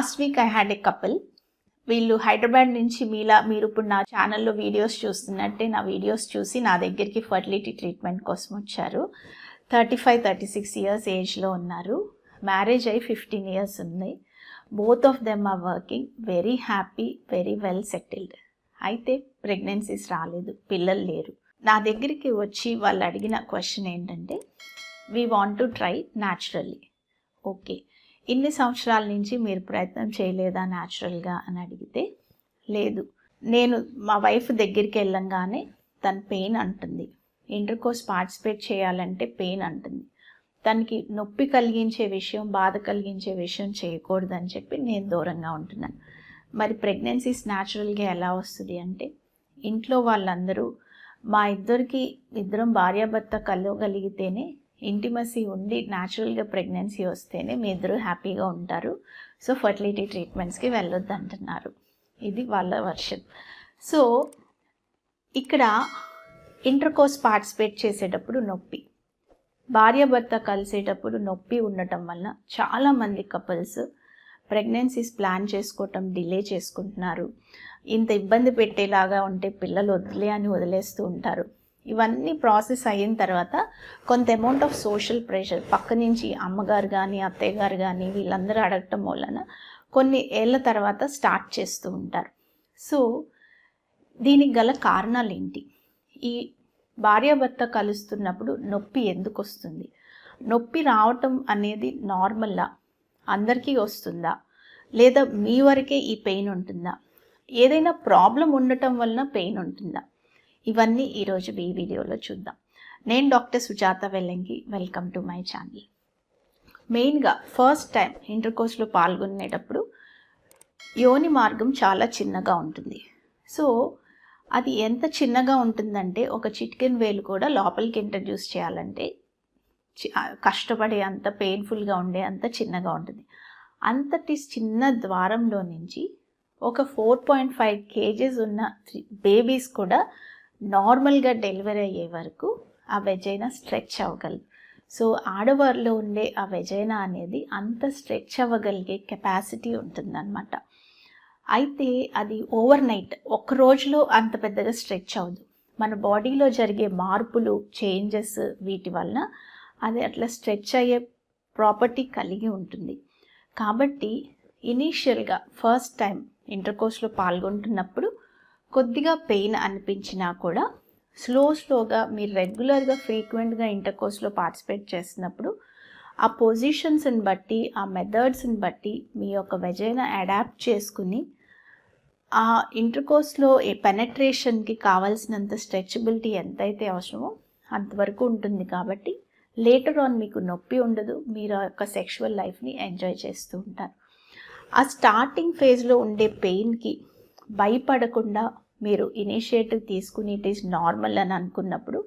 Last week I had a couple వీళ్ళు హైదరాబాద్ నుంచి మీలా మీరు ఇప్పుడు నా ఛానల్లో వీడియోస్ చూస్తున్నట్టే నా వీడియోస్ చూసి నా దగ్గరికి ఫర్టిలిటీ ట్రీట్మెంట్ కోసం వచ్చారు. Thirty five thirty six years ఏజ్లో ఉన్నారు. మ్యారేజ్ అయి ఫిఫ్టీన్ ఇయర్స్ ఉంది. Both of them are working very happy very well settled అయితే ప్రెగ్నెన్సీస్ రాలేదు. పిల్లలు లేరు. నా దగ్గరికి వచ్చి వాళ్ళు అడిగిన క్వశ్చన్ ఏంటంటే we want to try naturally okay ఇన్ని సంవత్సరాల నుంచి మీరు ప్రయత్నం చేయలేదా న్యాచురల్గా అని అడిగితే లేదు. నేను మా వైఫ్ దగ్గరికి వెళ్ళంగానే తన పెయిన్ అంటుంది. ఇంటర్కోర్స్ పార్టిసిపేట్ చేయాలంటే పెయిన్ అంటుంది. తనకి నొప్పి కలిగించే విషయం బాధ కలిగించే విషయం చేయకూడదని చెప్పి నేను దూరంగా ఉంటున్నాను. మరి ప్రెగ్నెన్సీస్ న్యాచురల్గా ఎలా వస్తుంది అంటే ఇంట్లో వాళ్ళందరూ మా ఇద్దరికి ఇద్దరం భార్యాభర్త కలవగలిగితేనే ఇంటిమసీ ఉండి న్యాచురల్గా ప్రెగ్నెన్సీ వస్తేనే మీ ఇద్దరు హ్యాపీగా ఉంటారు. సో ఫర్టిలిటీ ట్రీట్మెంట్స్కి వెళ్ళొద్దు అంటున్నారు ఇది వాళ్ళ వర్షన్ సో ఇక్కడ ఇంటర్కోర్స్ పార్టిసిపేట్ చేసేటప్పుడు నొప్పి. భార్యాభర్త కలిసేటప్పుడు నొప్పి ఉండటం వల్ల చాలామంది కపుల్స్ ప్రెగ్నెన్సీస్ ప్లాన్ చేసుకోవటం డిలే చేసుకుంటున్నారు. ఇంత ఇబ్బంది పెట్టేలాగా ఉంటే పిల్లలు వదిలే అని వదిలేస్తూ ఉంటారు. ఇవన్నీ ప్రాసెస్ అయిన తర్వాత కొంత అమౌంట్ ఆఫ్ సోషల్ ప్రెషర్ పక్క నుంచి అమ్మగారు కానీ అత్తయ్య గారు కానీ వీళ్ళందరూ అడగటం వలన కొన్ని ఏళ్ళ తర్వాత స్టార్ట్ చేస్తూ ఉంటారు. సో దీనికి గల కారణాలు ఏంటి? ఈ భార్యాభర్త కలుస్తున్నప్పుడు నొప్పి ఎందుకు వస్తుంది? నొప్పి రావటం అనేది నార్మల్లా అందరికీ వస్తుందా? లేదా మీ వరకే ఈ పెయిన్ ఉంటుందా? ఏదైనా ప్రాబ్లం ఉండటం వలన పెయిన్ ఉంటుందా? ఇవన్నీ ఈరోజు ఈ వీడియోలో చూద్దాం. నేను doctor Sujatha Vellangi. Welcome to my channel. మెయిన్గా ఫస్ట్ టైం ఇంటర్ కోర్స్లో పాల్గొనేటప్పుడు యోని మార్గం చాలా చిన్నగా ఉంటుంది. సో అది ఎంత చిన్నగా ఉంటుందంటే ఒక చిట్కెన్ వేలు కూడా లోపలికి ఇంట్రడ్యూస్ చేయాలంటే కష్టపడే అంత పెయిన్ఫుల్గా ఉండే అంత చిన్నగా ఉంటుంది. అంతటి చిన్న ద్వారంలో నుంచి ఒక ఫోర్ పాయింట్ ఫైవ్ కేజీస్ ఉన్న బేబీస్ కూడా నార్మల్గా డెలివరీ అయ్యే వరకు ఆ వెజైనా స్ట్రెచ్ అవ్వగలదు సో ఆడవారిలో ఉండే ఆ వెజైనా అనేది అంత స్ట్రెచ్ అవ్వగలిగే కెపాసిటీ ఉంటుందన్నమాట. అయితే అది ఓవర్ నైట్ ఒక్క రోజులో అంత పెద్దగా స్ట్రెచ్ అవ్వదు. మన బాడీలో జరిగే మార్పులు చేంజెస్ వీటి వలన అది అట్లా స్ట్రెచ్ అయ్యే ప్రాపర్టీ కలిగి ఉంటుంది. కాబట్టి ఇనీషియల్గా ఫస్ట్ టైం ఇంటర్కోర్స్లో పాల్గొంటున్నప్పుడు కొద్దిగా పెయిన్ అనిపించినా కూడా స్లో స్లోగా మీరు రెగ్యులర్గా ఫ్రీక్వెంట్గా ఇంటర్కోర్స్లో పార్టిసిపేట్ చేస్తున్నప్పుడు ఆ పొజిషన్స్ని బట్టి ఆ మెథడ్స్ని బట్టి మీ యొక్క వెజైన అడాప్ట్ చేసుకుని ఆ ఇంటర్కోర్స్లో పెనట్రేషన్కి కావాల్సినంత స్ట్రెచబిలిటీ ఎంతైతే అవసరమో అంతవరకు ఉంటుంది కాబట్టి లేటర్ ఆన్ మీకు నొప్పి ఉండదు. మీరు ఆ యొక్క సెక్షువల్ లైఫ్ని ఎంజాయ్ చేస్తూ ఉంటారు. ఆ స్టార్టింగ్ ఫేజ్లో ఉండే పెయిన్కి భయపడకుండా మీరు ఇనిషియేటివ్ తీసుకుని ఇట్ ఈస్ నార్మల్ అని అనుకున్నప్పుడు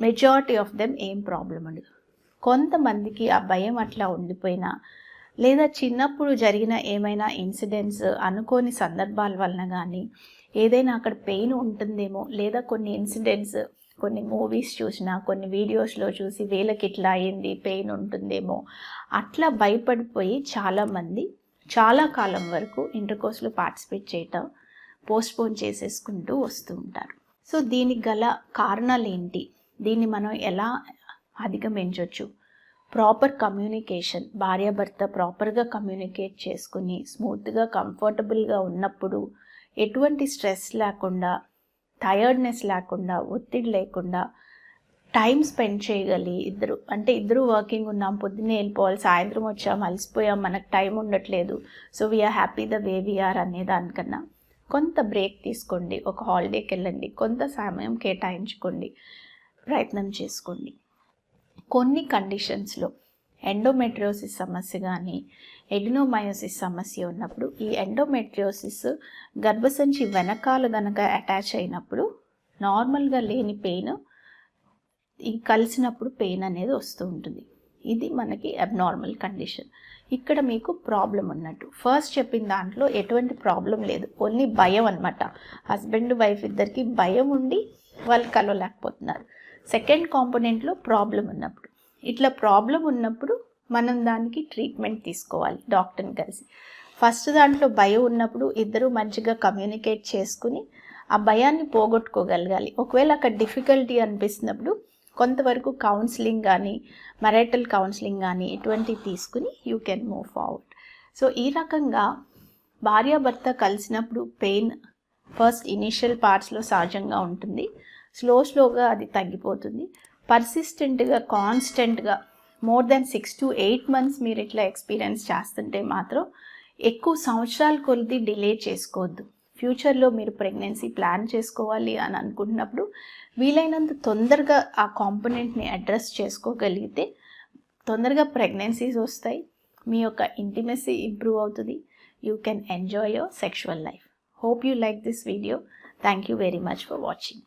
మెజారిటీ ఆఫ్ దెమ్ ఏం ప్రాబ్లం ఉండదు. కొంతమందికి ఆ భయం అట్లా ఉండిపోయినా లేదా చిన్నప్పుడు జరిగిన ఏమైనా ఇన్సిడెంట్స్ అనుకోని సందర్భాల వలన కానీ ఏదైనా అక్కడ పెయిన్ ఉంటుందేమో లేదా కొన్ని ఇన్సిడెంట్స్ కొన్ని మూవీస్ చూసినా కొన్ని వీడియోస్లో చూసి వీళ్ళకి ఇట్లా అయింది పెయిన్ ఉంటుందేమో అట్లా భయపడిపోయి చాలామంది చాలా కాలం వరకు ఇంటర్కోర్స్లో పార్టిసిపేట్ చేయటం పోస్ట్పోన్ చేసేసుకుంటూ వస్తూ ఉంటారు. సో దీనికి గల కారణాలు ఏంటి దీన్ని మనం ఎలా అధిగమించవచ్చు ప్రాపర్ కమ్యూనికేషన్ భార్యాభర్త ప్రాపర్గా కమ్యూనికేట్ చేసుకుని స్మూత్గా కంఫర్టబుల్గా ఉన్నప్పుడు ఎటువంటి స్ట్రెస్ లేకుండా టయర్డ్నెస్ లేకుండా ఒత్తిడి లేకుండా టైం స్పెండ్ చేయగలి ఇద్దరు. అంటే ఇద్దరు వర్కింగ్ ఉన్నాం పొద్దున్నే వెళ్ళిపోవాలి సాయంత్రం వచ్చాం అలసిపోయాం మనకు టైం ఉండట్లేదు. So we are happy the way we are అనే దానికన్నా. కొంత బ్రేక్ తీసుకోండి ఒక హాలిడేకి వెళ్ళండి కొంత సమయం కేటాయించుకోండి ప్రయత్నం చేసుకోండి. కొన్ని కండిషన్స్లో ఎండోమెట్రియోసిస్ సమస్య కానీ ఎడినోమయోసిస్ సమస్య ఉన్నప్పుడు ఈ ఎండోమెట్రియోసిస్ గర్భసంచి వెనకాల గనక అటాచ్ అయినప్పుడు నార్మల్గా లేని పెయిన్ కలిసినప్పుడు పెయిన్ అనేది వస్తూ ఉంటుంది. ఇది మనకి అబ్నార్మల్ కండిషన్ ఇక్కడ మీకు ప్రాబ్లం ఉన్నట్టు. ఫస్ట్ చెప్పిన దాంట్లో ఎటువంటి ప్రాబ్లం లేదు. ఓన్లీ భయం అనమాట హస్బెండ్ వైఫ్ ఇద్దరికి భయం ఉండి వాళ్ళు కలవలేకపోతున్నారు. సెకండ్ కాంపోనెంట్లో ప్రాబ్లం ఉన్నప్పుడు. ఇట్లా ప్రాబ్లం ఉన్నప్పుడు మనం దానికి ట్రీట్మెంట్ తీసుకోవాలి డాక్టర్ని కలిసి. ఫస్ట్ దాంట్లో భయం ఉన్నప్పుడు ఇద్దరు మంచిగా కమ్యూనికేట్ చేసుకుని ఆ భయాన్ని పోగొట్టుకోగలగాలి. ఒకవేళ అక్కడ డిఫికల్టీ అనిపిస్తున్నప్పుడు కొంతవరకు కౌన్సిలింగ్ కానీ మెరైటల్ కౌన్సిలింగ్ కానీ ఇటువంటివి తీసుకుని you can move forward so ఈ రకంగా భార్యాభర్త కలిసినప్పుడు పెయిన్ ఫస్ట్ ఇనీషియల్ పార్ట్స్లో సహజంగా ఉంటుంది. స్లో స్లోగా అది తగ్గిపోతుంది. పర్సిస్టెంట్గా కాన్స్టెంట్గా more than six to eight months మీరు ఇట్లా ఎక్స్పీరియన్స్ చేస్తుంటే మాత్రం ఎక్కువ సంవత్సరాల కొలిది డిలే చేసుకోవద్దు. ఫ్యూచర్లో మీరు ప్రెగ్నెన్సీ ప్లాన్ చేసుకోవాలి అని అనుకుంటున్నప్పుడు వీలైనంత తొందరగా ఆ కాంపోనెంట్ని అడ్రస్ చేసుకోగలిగితే తొందరగా ప్రెగ్నెన్సీస్ వస్తాయి. మీ యొక్క ఇంటిమెసీ ఇంప్రూవ్ అవుతుంది. You can enjoy your sexual life. Hope you like this video. Thank you very much for watching.